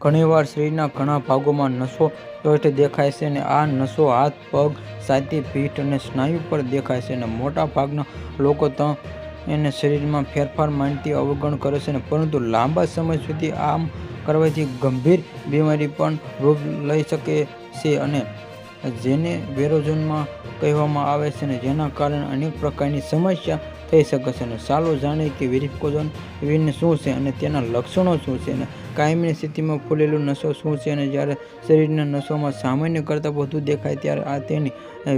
ઘણીવાર શરીરના ઘણા ભાગોમાં નસો સ્પષ્ટ દેખાય છે અને આ નસો હાથ, પગ છાતી પીઠ અને સ્નાયુ પર દેખાય છે અને મોટા ભાગના લોકો તો એને શરીરમાં ફેરફાર માનતી અવગણ કરે છે અને પરંતુ લાંબા સમય સુધી આમ કરવાથી ગંભીર બીમારી પણ રૂપ લઈ શકે છે અને જેને બેરોજનમાં કહેવામાં આવે છે અને જેના કારણે અનેક પ્રકારની સમસ્યા થઈ શકે છે અને ચાલો જાણીએ કે વેરિકોઝન વિન શું છે અને તેના લક્ષણો શું છે અને કાયમી સ્થિતિમાં ફૂલેલું નસો શું છે અને જ્યારે શરીરના નસોમાં સામાન્ય કરતાં વધુ દેખાય ત્યારે આ તેની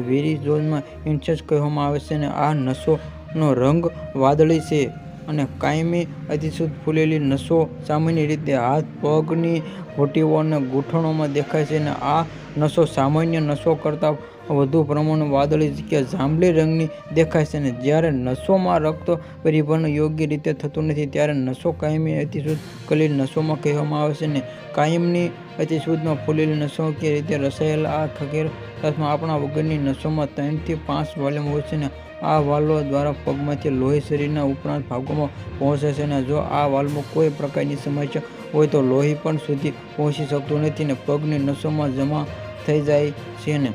વિરિઝોનમાં ઇન્સેસ કહેવામાં આવે છે અને આ નસોનો રંગ વાદળી છે અને કાયમી અતિશુદ્ધ ફૂલેલી નસો સામાન્ય રીતે હાથ, પગની ઘૂંટીઓ અને ગૂંઠણોમાં દેખાય છે અને આ નસો સામાન્ય નસો કરતાં વધુ પ્રમાણમાં વાદળી કે જાંબલી રંગની દેખાય છે અને જ્યારે નસોમાં રક્ત પરિવહન યોગ્ય રીતે થતું નથી, ત્યારે નસો કાયમી અતિશુદ્ધ કલીલ નસોમાં કહેવામાં આવે છે અને કાયમની અતિશુદ્ધમાં ફૂલેલી નસો કે રીતે રસાયેલા આ ખગેર તથા આપણા વગરની નસોમાં ત્રણથી પાંચ વોલ્યુમ હોય છે અને આ વાલ્વ દ્વારા પગમાંથી લોહી શરીરના ઉપરાંત ભાગોમાં પહોંચે છે અને જો આ વાલ્વમાં કોઈ પ્રકારની સમસ્યા હોય તો લોહી પણ સુધી પહોંચી શકતું નથી ને પગની નસોમાં જમા થઈ જાય છે ને.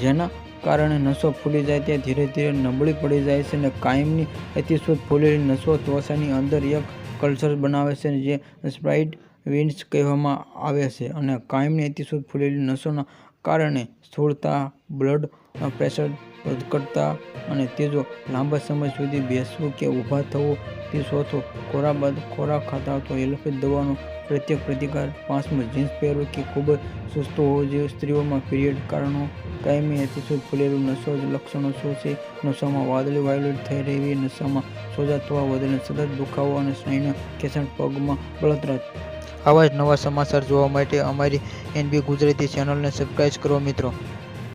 જેના કારણે નસો ફૂલી જાય તે ધીરે ધીરે નબળી પડી જાય છે અને કાયમની અતિશુદ્ધ ફૂલેલી નસો ત્વચાની અંદર એક કલ્ચર બનાવે છે જે સ્પ્રાઇટ વિન્સ કહેવામાં આવે છે અને કાયમની અતિશુદ્ધ ફૂલેલી નસોના કારણે સ્થૂળતા બ્લડ પ્રેશર વધઘટતા અને ત્રીજો લાંબા સમય સુધી બેસવું કે ઊભા થવું, તે ચોથો ખોરાક બાદ ખોરાક ખાતા તો એલોપેથ દવાનો પ્રત્યેક પ્રતિકાર પાંચમો જીન્સ પહેરવું કે ખૂબ જ સુસ્તો હોવો જોઈએ. સ્ત્રીઓમાં પીરિયડ કારણો, કાયમી અતિશુદ્ધ ફૂલેલું નસો જ લક્ષણો શું છે? નસોમાં વાદળી વાયોલેટ થઈ રહેવી નસામાં સોજા થવા વધીને સતત દુખાવો અને સ્નાયુના ખેંચાણ પગમાં બળતરા. આવા જ નવા સમાચાર જોવા માટે અમારી એનબી ગુજરાતી ચેનલને સબસ્ક્રાઈબ કરો મિત્રો.